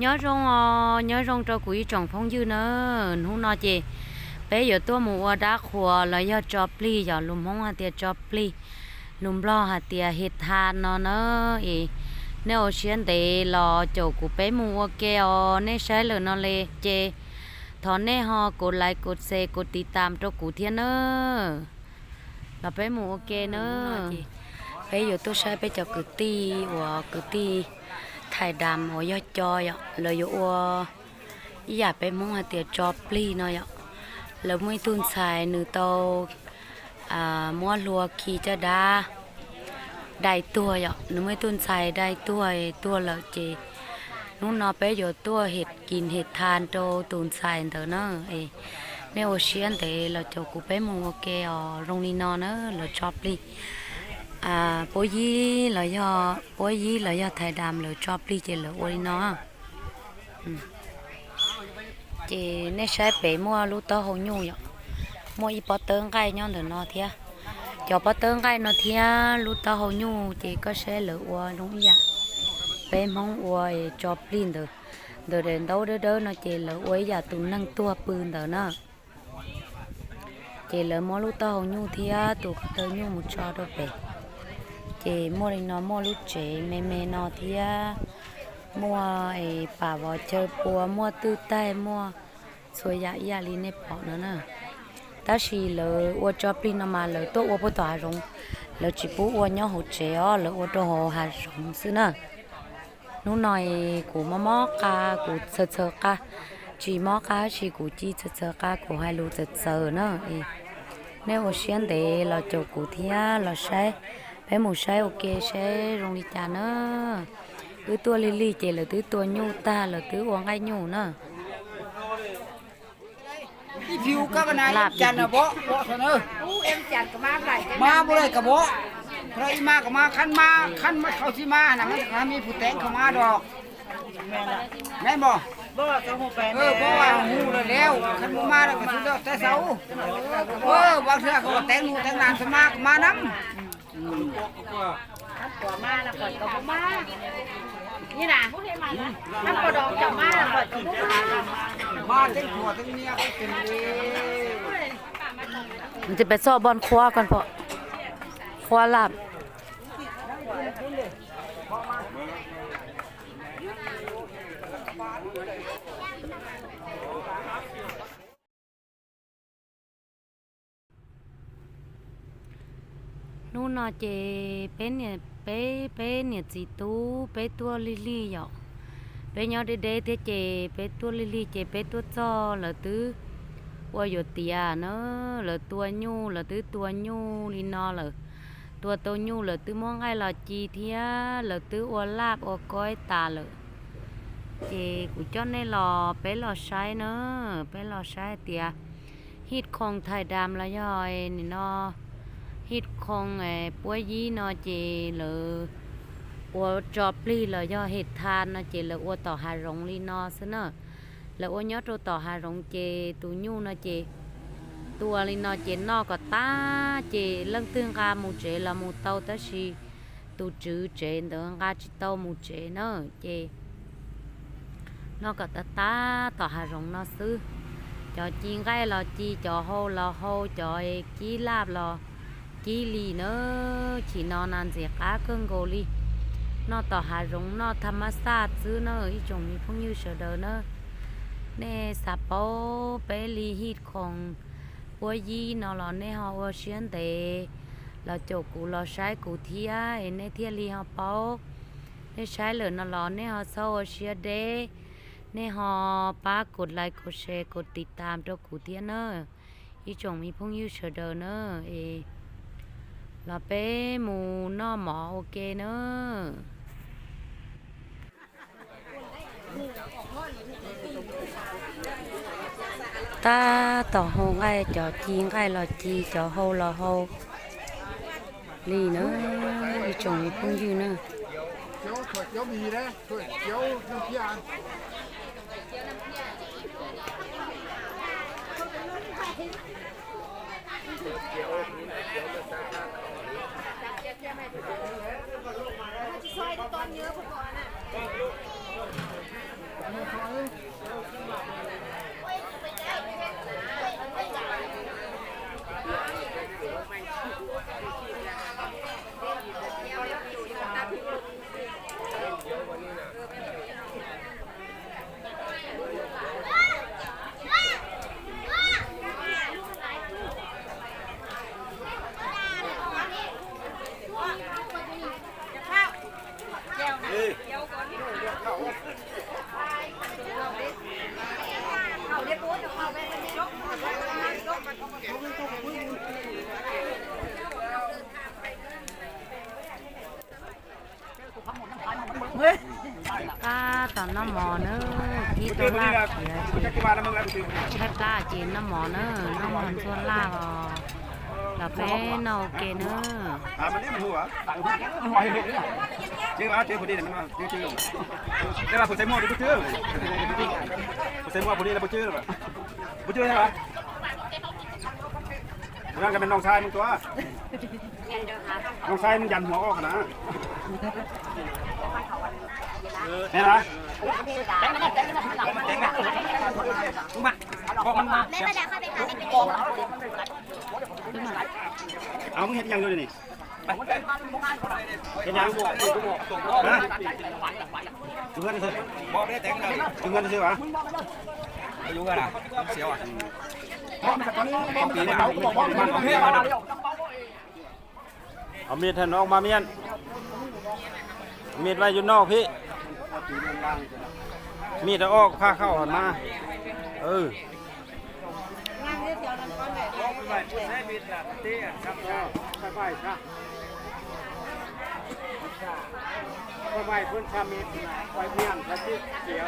nhớ rong ờ, nhớ rong cho quý trọng phong dư nữa. Không nói gì. Bé giờ tôi mua đá khua là do cho pli, giờ lùm mong hạt tiền cho pli. Lùm lo hạt tiền hết than nó nữa ý nếu xuyên để lo chỗ của bé mua keo ờ, nên sẽ là nó lê chê. Thọ nè họ cột lại cột xe cột tì t าม cho cụ thiên nữa là bé mua ok nữa bé giờ tôi sẽ bé cho cử ti và cử ti. ถ่ายดำหัวยอดจอยเลยยัวอยากไปมองหาเตียจอปลีเนาะแล้วไม่ตุนสายนูโตอ่ามัวลัวขี่จะดาได้ตัวเนาะหนูไม่ตุนสายได้ตัวตัวเราเจนู่นนอไปอยู่ตัวเห็ดกินเห็ดทานโตตุนสายเถอะนาะเอในโอเชียนเตเราจะกูไปมองโอเคอ๋อโรงนี้นอนเนอะเราชอบลี อ่าปอยยี่เราย่อปอยยี่เราย่อไทยดำเราชอบลีเจเราโอ้ยเนาะอืมเจในใช้ไปมัวลูกเต้าหงยูอะมัวอีปอเติงไก่ย้อนเถอะเนาะเทีย cho bắt tương cái nó thia lúc tao hầu nhu thì có sẽ lỡ qua đúng ya bé mong qua cho plin được được đến đâu đó đó nó chỉ lỡ quấy giờ tụ năng tua pươn đó nó chỉ lỡ mua lúc tao hầu nhu thia tụ tao nhu một cho đó bé chị mua đình nó mua lúc chị mẹ mẹ nó thì à, mua ấy bà vợ chơi bùa, mua tư tay, mua xuôi dạ dạ lý nè bỏ nó nè. Ta chỉ lỡ ô cho pin nó mà lỡ tốt ô bố tỏa rồng lỡ chỉ bố ô nhau hỗ chế ó, lỡ ô cho hồ hà rồng xứ nè. Nó nói của mò mò ca của sờ sờ ca. Chỉ mò ca, chỉ của chi sờ sờ ca của hai lú sờ sờ nữa nếu ô xuyên để là chỗ của thia là sai เซอกากูให้รู้เซอเซอเนอะอีในโอเชียนเดเราจบกูเทียเราใช้ไปหมูใช้โอเคใช้โรงลิจาเนอะคือตัวลิลี่เจหรือตัวตัวยูตาหรือตัววงไอยูเนอะที่ผิวก็กันนายลาบจันทร์นะบ่บ่เสนออู้เอ็มจันก็มาไหลกันมาบ่เลยก็บ่ใครมาก็มาคันมาคันมาเขาสิมาน่ะมันถ้ามีผู้แต่งเข้ามาดอกแม่นบ่บ่ก็ฮู้ไปเออเพราะว่าฮู้แล้วแล้วคันบ่มาแล้วก็สิได้แต่เช้าเออบางเทื่อเขาก็แต่งหนูแต่งหลานสมาก็มานํ ก่อมาแล้วก่อนก็บ่มานี่น่ะถ้าบ่ดอกจะมาแล้วก่อนก็บ่มามาแต่งผัวแต่งเมียก็เป็นเด้มันจะไปซ่อบอลคว้ากันเพาะคว้าลับ นู่นน่ะเจเป็นเนี่ยเป้เป้เนี่ยจีตูเป้ตัวลิลี่หยอกเป้ยอดเด็ดเจเป้ตัวลิลี่เจเป้ตัวจอเหรอตื้อว่าอยู่เตียเนอะหรือตัวยูเหรือตื้อตัวยูลีนอหรือตัวโตยูเหรือตื้อมองไงหรอจีเทียเหรือตื้ออวลาบอก้อยตาเหรือเจกูจอนในหลอไปหลอใช้เนอะไปหลอใช้เตียฮิตคงไทยดำละย่อยนี่นอ ฮิตคงไอ้ปัวยีเนอเจหรืออวจอบลีละย่อเห็ดทานเนอเจหรืออวต่อหารงลีนอซะเนอะ là ô nhớ trâu tỏ hà rong chê tù nhu nó chê tua li nó chê nó có ta chê lăng tương ga mù chê là mù tàu ta xì tù chữ chê đỡ ga chỉ tàu mù chê nó chê nó có ta ta tỏ hà rong nó sư cho chiên gai là chi cho hô là hô cho chi lạp là chi lì nữa chỉ nó nàn dễ cá cơn gồ li nó tỏ hà rong nó tham massage chứ nó ý chồng mi phong như sợ đỡ nữa เน่สาปเปลีฮิตของปัวยีนอลอเนฮาวเชียนเตเราจกกูเราใช้กูเทียเอ็นเนเทียลีฮาปเนใช้เหลือนอลอเนฮาเซเชียเดเนฮอป้ากดไลค์กดแชร์กดติดตามตัวกูเทียเนออีจงมีพงยูเชเดอเนอเอ เราเป้หมูนอหมอโอเคเนอ ta tỏ hồ ngay cho chi ngay là chi cho hô là hô lì nữa đi trồng cũng như nữa เจี มันจะซอยตอนเยอะพอก่อนอะ ป้าตอนน้ำหมอเนอะที่ตัวลากเสียเสียกี่บาทแล้วมึงแล้วกูให้ปลาจีนน้ำหมอเนอะน้ำหมอนส่วนลากอ๋อเราเป็นเอาเกเนอะ ชื่อว่าชื่อคนนี้มันว่าชื่อชื่อแต่ว่าผู้ใส่หมวกนี่ผู้ชื่อผู้ใส่หมวกคนนี้แล้วผู้ชื่อหรอผู้ชื่อใช่ปะนั่นก็เป็นน้องชายมึงตัวน้องชายมึงยันหัวออกนะเห็นไหมบอกมันมาแม่มาดาเข้าไปหาเป็นเอามึงเห็นยังเลยนี่ เห็นยังฮะจุงเงินซื้อบอกได้แต่งเลยจุงเงินซื้อวะอายุกันอะเสียวอะของปีมาเอามีดท่านออกมาเมียนมีดไว้อยู่นอกพี่ มีดเอาออกผ้าเข้าหันมา เออทำไม เพิ่นทำมีไว้เมียนพระจิตเสีย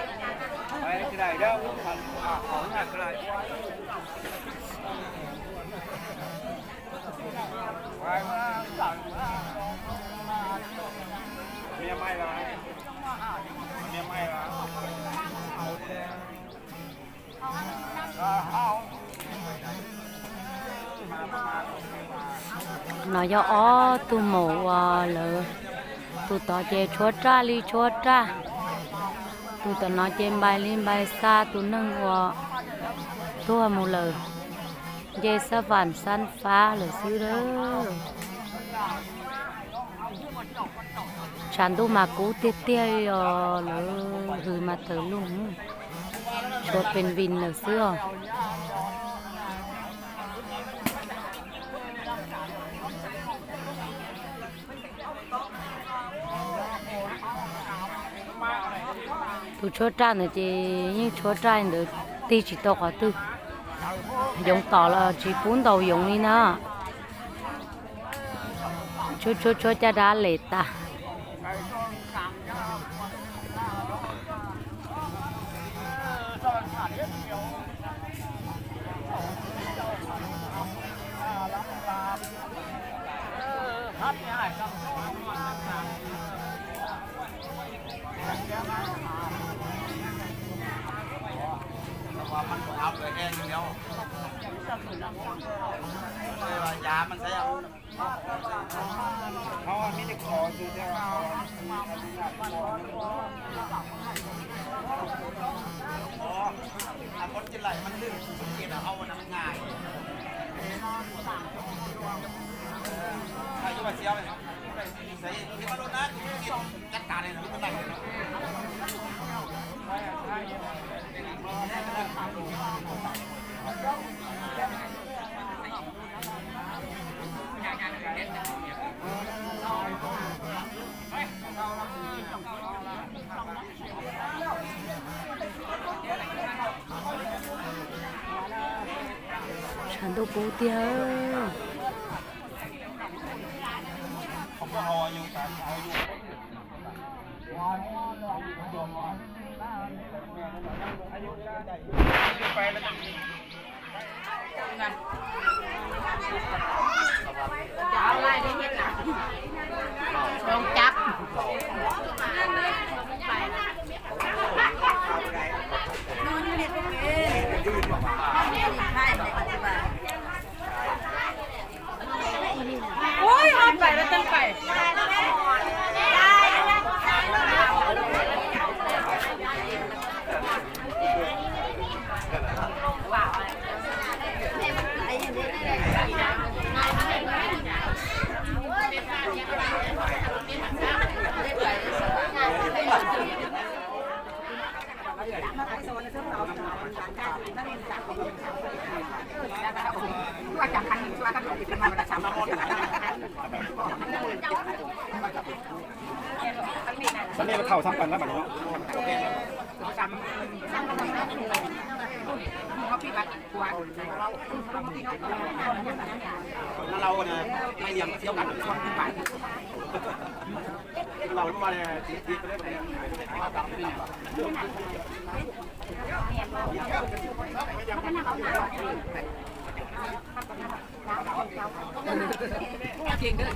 ไปที่ไหนเด้อทำอ่าของหนักอะไรไปมาสั่งเมียไม่ละเมียไม่ละ nó do ó tu mổ à lỡ tu tỏ chè chốt ra li chốt ra tu tỏ nó chè bài lên bài xa tu nâng hòa tu một lỡ dê sa vàn san phá lỡ xứ đó chẳng tu mà cú tiết tia ờ lỡ hư mà thở lung chốt bên vin lỡ xưa tu chốt ra nữa chị nhưng chốt ra nữa đi chỉ tao có tư dùng tỏ là chỉ bốn đầu dùng đi nữa chốt chốt chốt cho ra lệ ta แค่นี้แล้วไม่ว่ายามันใช่เอาเขาะมีแต่ขอดูแต่ว่าอ๋อถ้าคนกินไหลมันลื่นสังเกตเอาวันนั้นง่ายใครจะมาเสียวเลยใส่ที่มาโดนนะจัดการเลยนะไม่ต้องไหนเลยนะ sản đồ có ho nhưng Hãy subscribe cho kênh Ghiền Mì Gõ Để không bỏ lỡ những video hấp dẫn ด้เห็นหนังลองจับ โอ้ยฮอดไปแล้วตั้งไป เสันนี้มันเท่าซ้ำกันแล้วบัดนี้เนาะ เขาพี่บัดกวน นั่นเราเนี่ยไม่เลี้ยงเที่ยวกันเราเมื่อวานเนี่ยตีตีไปได้ไปได้ เก่งเด้อ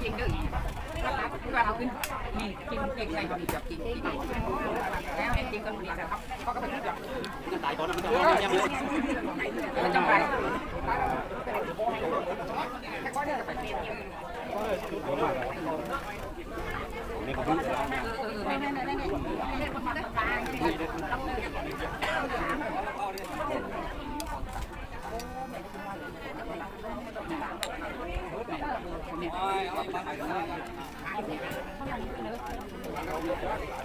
เก่งเด้อว่าเอาขึ้นนี่เก่งเก่งใส่ก็มีจับกินกินแล้วไอ้จริงก็มีแต่เขาเขาก็ไปคิดแบบมันตายตอนนั้นมันจะยังยังเลยมันจะไปนี่ของพี่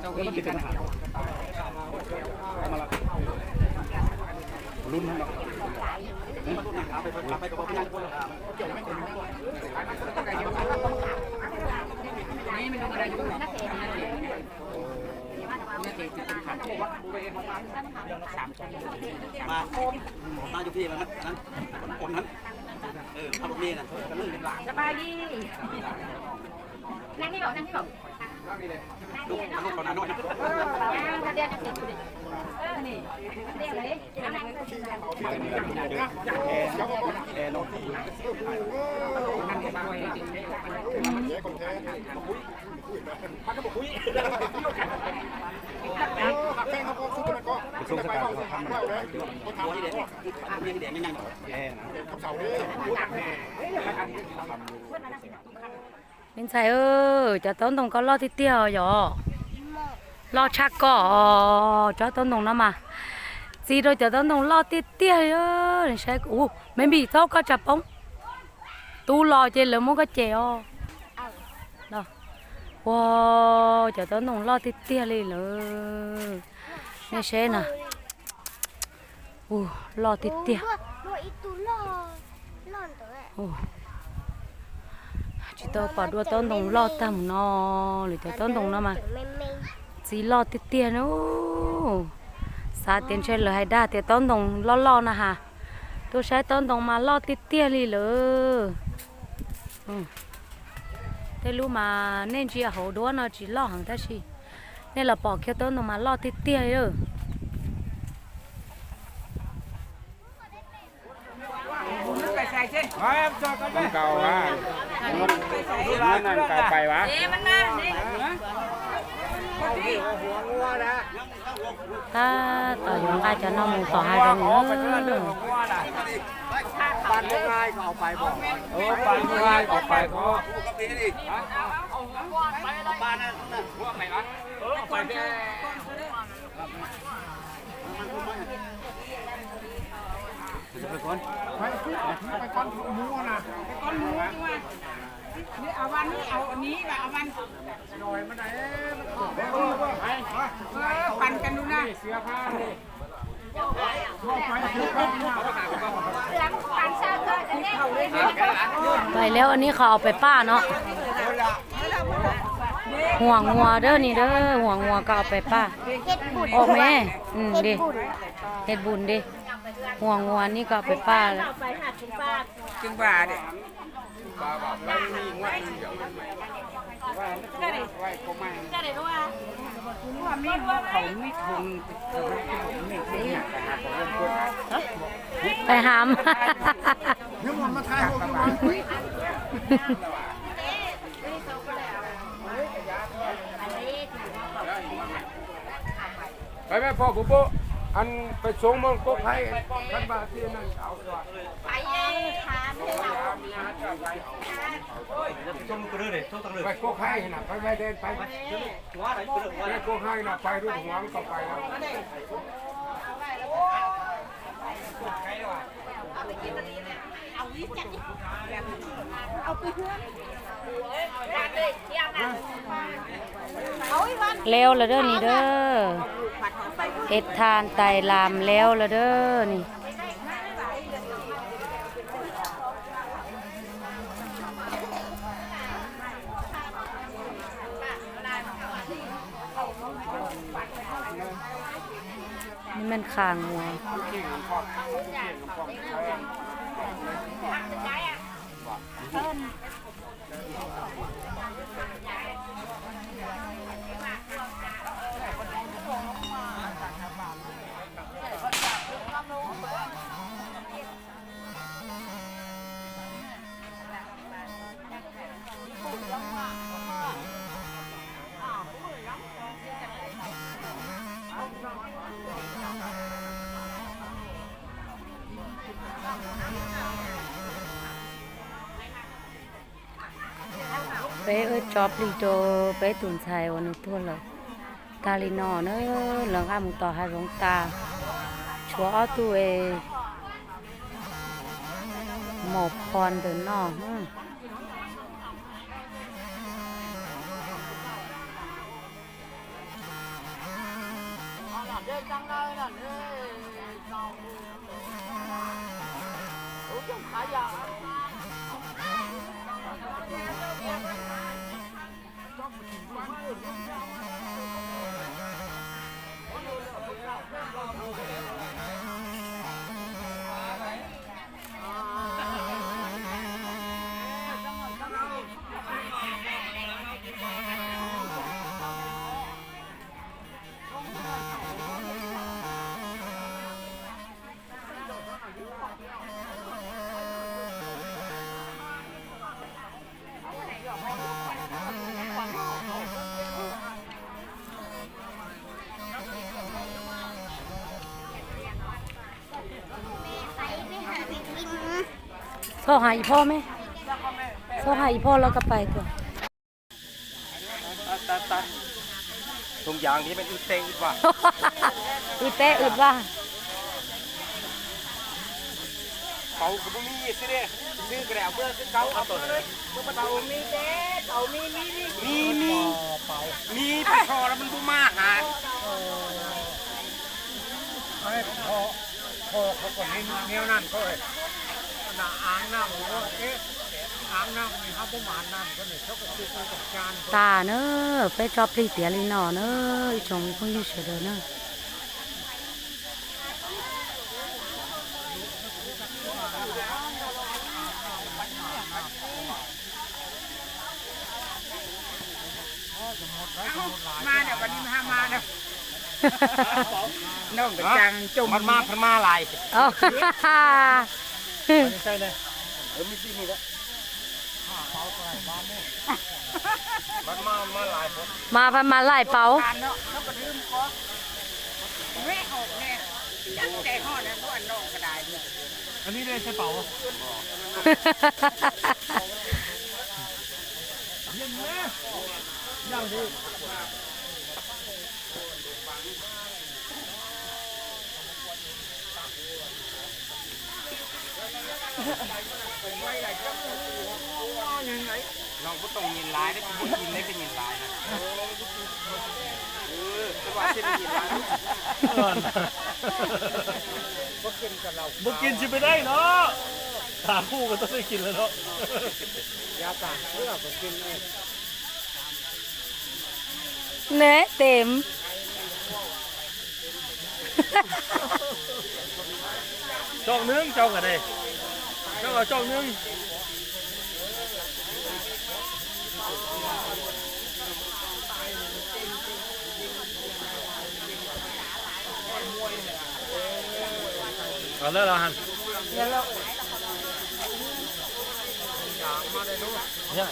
เจ้าวี กันรุ่นนั้นเนาะเอาไปเอาไปกับพ่อพี่นั่งคนละนี่มันอะไรอยู่นักเตะนักเตะจะเป็นขันสามชั้นมามาอยู่พี่มันนั้นคนนั้นเออขับรถเมล์น่ะกันเลยเป็นหลังสบายดีนั่งที่บอกนั่งที่บอก ลูกลูกเขาหนาน้อยนะนั่งกระเดียนติดอยู่ดิเออนี่เรียกเลยนั่งแอร์น้องนั่งสบายจริงไปส่งสกัดเขาทำมันหัวที่เด็กมีเด็กยังยังแอร์นะเป็นไงเออจะต้นตรงก็รอที่เตี้ยวหยอรอชักก็จะต้นตรงนั้นมาจีโดจะต้นตรงรอที่เตี้ย วเออใช่โอ้ไม่มีเจ้าก็จะป้องตูรอเจเหลือมันก็เจอ๋อเนาะว้าวจะต้นตรงรอที่เตี้ยวเลยเลยนี่ใช่น่ะโอ้รอที่เตี้ยว Lo itu lo. Lo tu eh. Ồ. Chị tôi bỏ đua tốn đồng lo tầm nó Rồi cho tốn đồng nó mà Men men. Chỉ lo tiết tiền nữa Xa tiền chơi lời hay đa thì tốn đồng lo lo nè hả Tôi sẽ tốn đồng mà lo tiết tiền đi lỡ Ừ Thế lúc mà nên chị hậu đua nó chỉ lo hàng ta chị Nên là bỏ kia tốn đồng mà lo tiết tiền rồi ไปใส่เช่นเก่าว่านั่นเก่าไปวะ Ta tỏ dùng ai cho nó mù tỏ hai đồng nữa ปันง่ายก็เอาไปบอกเออปันง่ายก็เอาไปก็บ้านนั่นน่ะเอ อเอาไปแค่ไปก้อนหมูดีกว่านี่เอาวันนี้เอาอันนี้แบบเอาวันหน่อยมาไหนปั่นกันดูนะเสื้อผ้านี่ไปแล้วอันนี้เขาเอาไปป้าเนาะห่วงงัวเด้อนี่เด้อห่วงงัวก็เอาไปป้า Ket bun. โอ้แม่อืมดิเฮ็ดบุญดิ ห่วงงัวนี่ก็เอาไปป้าแล้วจึงว่าเด็กว่ามีเขามีทงมีเสียงไปหามไปแม่พ่อปุ๊บปุ๊ อันไปส่งมันก็ให้ขันบาที่นั่นเอาตัวจมกระเดื่อต้องต้องเลยไปก็ให้นะไปไปเดินไปหัวอะไรกระเดื่อหัวไปก็ให้นะไปด้วยหัวมันก็ไปแล้ว แล้วละเด้อนี่เด้อเอ็ดทานไตลามแล้วละเด้อนี่นี่มันคางหัวเ bé ơi chóp đi cho bé tuần xài vào nước thua rồi ta li nọ nữa lần ăn một tòa hai rong ta chúa tôi một con từ nọ nữa so hại พ่อไหม so hại พ่อแล้วก็ไปตัวตัดตัดตรงยางที่มันอึดเตงอึดว่ะอึดแต่อึดว่าเขาก็บ่มีสิเด้ซื้อกระเบื้องซื้อเก่าเอาตัวเลยเตามีเด้เตามีมีมีมีมีไปพอแล้วมันบ่มาหาให้พอพอเขาก็นี่แนวนั่นก็เลย น่ะอ่างน้ำหัวเอ๊ะอ่างน้ำนี่ครับประมาณน้ำก็เนี่ยเขาก็คือกับจานตาเนอะไปชอบลีเตียลีนอเนอะอีชงพุ่งอยู่เฉยเด้อเนอะมาเดี๋ยววันนี้มามาเดี๋ยวน้องกระจังจมมันมาพันมาหลายเอา ใช่เลยเออมีที่นี่แหละมันมามาหลายคนมาพันมาไล่เป๋าการเนาะเขาก็ลืมคอแม่ออกแน่ยักแต่ห่อนั้นก็อันน้องก็ได้เนี่ยอันนี้เลยใช่เปล่าน้อง ก็ต้องยินหลายได้บ่กินได้ก็ยินหลายนะเออแต่ว่าสิได้ยินหลาบุกินชิไปได้เนาะถาคู่ก็ต้องได้กินแล้วเนาะยาต่างเพื่อไปกินเองเนะเต็มจอกนึงจอกกันเลยจอจองเอาเลิก แล้วฮันเนี่ย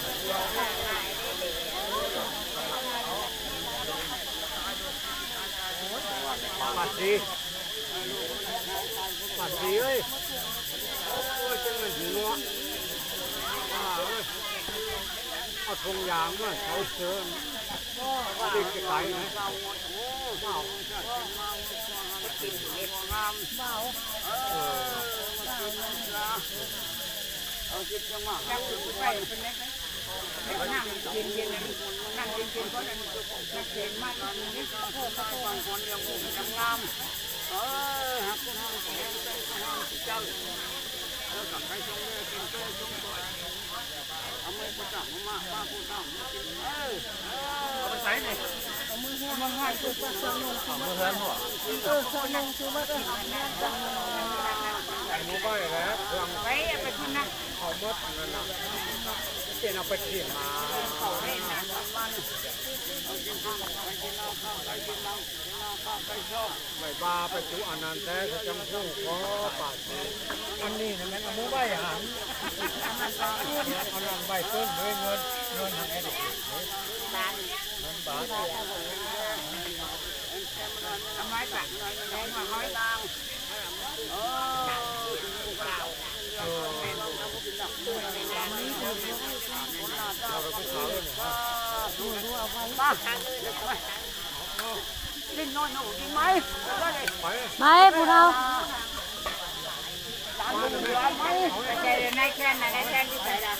ปัดดีปัดดีเอ้ยโอ้ยจังเลย หัวอ่าเอ้ยเอาทงยางมาเขาเชิญติดกระไก่ไหมเมากินเห็ดงามเมาเออเอาคิดจังว่ายังอยู่ไปเป็นเล็กนะนั่งเย็นเย็นนั่งเย็นเย็นก็นั่งนักเย็นมากนี่โอ้ข้าวบางคนยังงงยังงามเออหักคนห้องแข็งใจคนห้องเจ้า แล้วกับใคร ชงเลยกินโต้ชงตัวเอามือประจับมาป้าผู้เฒ่ามากินเออเออเอาไปใส่เลยเอามือหูหมูใบแล้วเครื่องไว้ไปกินเขาหมดนั่นน่ะเอาไปบาไปจุอันนันแต่เขาจังพูดขอปากอันนี้นะแม่นเอาหมูใบหันอันนั้นใบต้นเลยเงินเงินทางไอ้เด็กเงินบาททำไว้ปะแดงมาห้อยตามลิ้นน้อยหนูจริง ไหมไม่ผู้เฒ่าใจในแค่นในแค่นที่ใส่ละ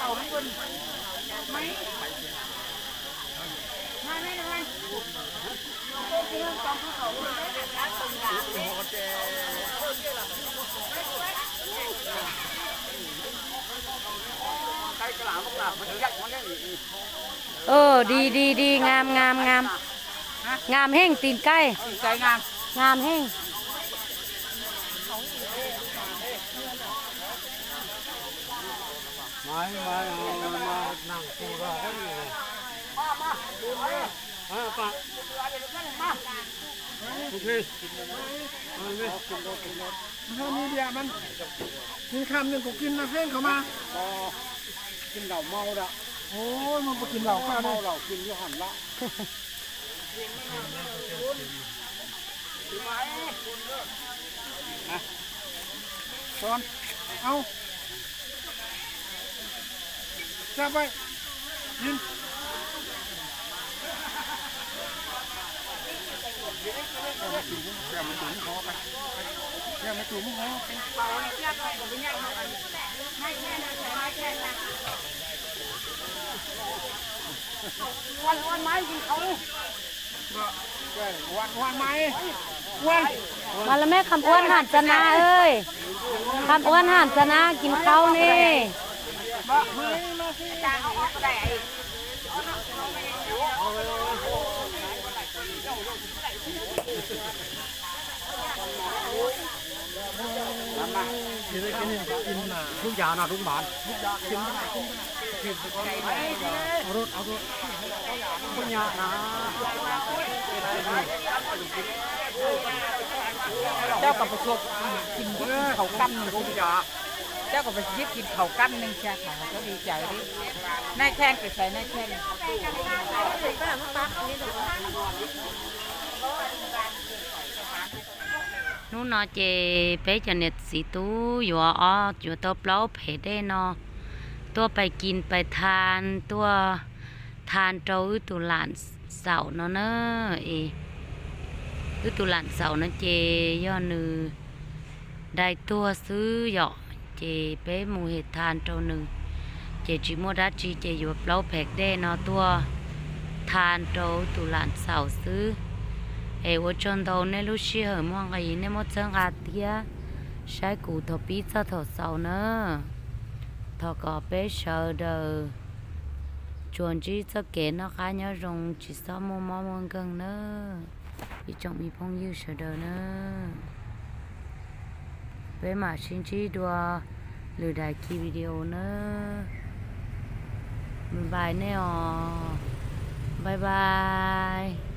เอาไม่ไม่ไม่ไม่ไม่ เออ ดีดีดีงามงามงามงามแห้งตีนไก่ใจงาม งามแห้งไม้ไม้เอามานั่งปูราเขาอยู่เลยอ่าปะโอเคเอาเลยถ้ามีเดียมันกินคำหนึ่งก็กินนะเพ่งเขามาอ๋อ กินเหล้าเมาละโอ้ยมันไปกินเหล้าข้าวเมาได้เหล้ากินอยู่หันละตอนเอาจับไปยินแกมาจุ่มหัววันวันไม้กินเขาวันวันไหมวันมาแล้วแม่คำอ้วนหันจนาเอ้ยคำอ้วนหันจนากินเขานี่จางเอาออกก็ได้ ทุกอย่างนะทุกบาทเจ้ากับประสบกินเขากั้มหนึ่งทุกอย่างเจ้ากับไปยิบกินเขากั้มหนึ่งใช่ค่ะก็ดีใจดินายแข้งไปใส่นายแข้ง นู่นเนาะเจไปจะเน็ตสีตู้อยู่อ๋ออยู่ตัวเปล่าเพได้นาะตัวไปกินไปทานตัวทานเจ้าตุหลานเสาเนาะเนอเออตุหลานเสานะเจย่อนือได้ตัวซื้อหยาะเจไปหมู่เหตุทานเจ้าหนึ่งเจจิโมดัดจีเจอยู่เปล่าแผกได้นาะตัวทานเจ้าตุหลานเสาซื้อ เอวจนโดนเนี่ยลูกชีเหอมองไงเนี่ยมดเชิงอาเทียใช้กูทอปีเจ้าทอเสาเนอะทอกอเปเชอเดอชวนจีเจ้าเก๋เนาะค่ะเนี่ยรงจีซ้อมมอมมองกันเนอะพี่จงมีพงยืดเชอเดอเนอะเปมาชินจีดัวหรือได้คีวิดีโอเนอะมันบายแน่อ๋อบายบาย